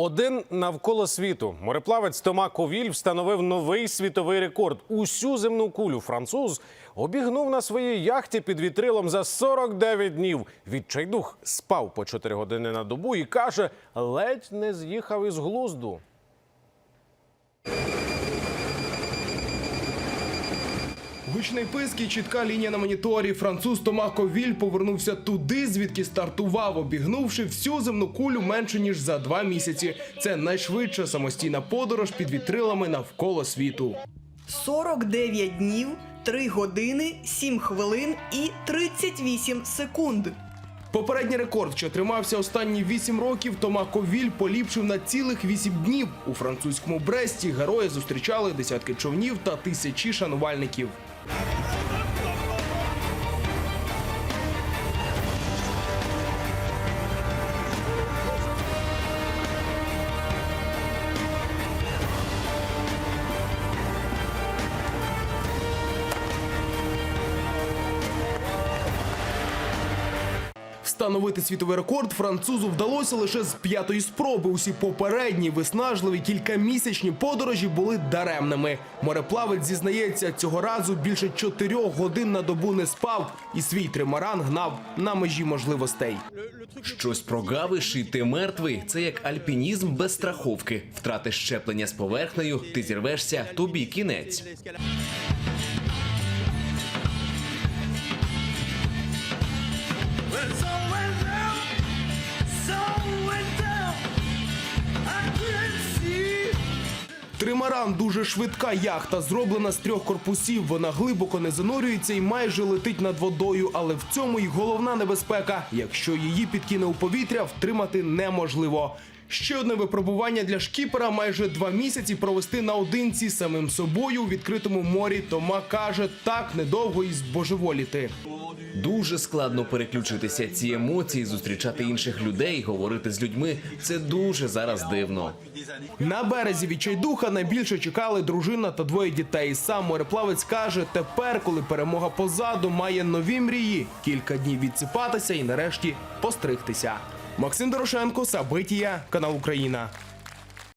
Один навколо світу мореплавець Тома Ковіль встановив новий світовий рекорд. Усю земну кулю француз обігнув на своїй яхті під вітрилом за 49 днів. Відчайдух спав по 4 години на добу і каже, ледь не з'їхав із глузду. Гучний писк і чітка лінія на моніторі. Француз Тома Ковіль повернувся туди, звідки стартував, обігнувши всю земну кулю менше ніж за два місяці. Це найшвидша самостійна подорож під вітрилами навколо світу. 49 днів, 3 години, 7 хвилин і 38 секунд. Попередній рекорд, що тримався останні 8 років, Тома Ковіль поліпшив на цілих 8 днів. У французькому Бресті герої зустрічали десятки човнів та тисячі шанувальників. Встановити світовий рекорд французу вдалося лише з п'ятої спроби. Усі попередні виснажливі кількамісячні подорожі були даремними. Мореплавець зізнається, цього разу більше чотирьох годин на добу не спав і свій тримаран гнав на межі можливостей. Щось прогавиш і ти мертвий. Це як альпінізм без страховки. Втратиш щеплення з поверхнею, ти зірвешся, тобі кінець. Тримаран дуже швидка яхта, зроблена з трьох корпусів. Вона глибоко не занурюється і майже летить над водою. Але в цьому й головна небезпека. Якщо її підкине у повітря, втримати неможливо. Ще одне випробування для шкіпера майже два місяці провести наодинці самим собою у відкритому морі. Тома каже, так недовго і збожеволіти. Дуже складно переключитися. Ці емоції, зустрічати інших людей, говорити з людьми. Це дуже зараз дивно. На березі відчайдуха найбільше чекали дружина та двоє дітей. Сам мореплавець каже, тепер, коли перемога позаду, має нові мрії. Кілька днів відсипатися і нарешті постригтися. Максим Дорошенко, Сабитія, канал Україна.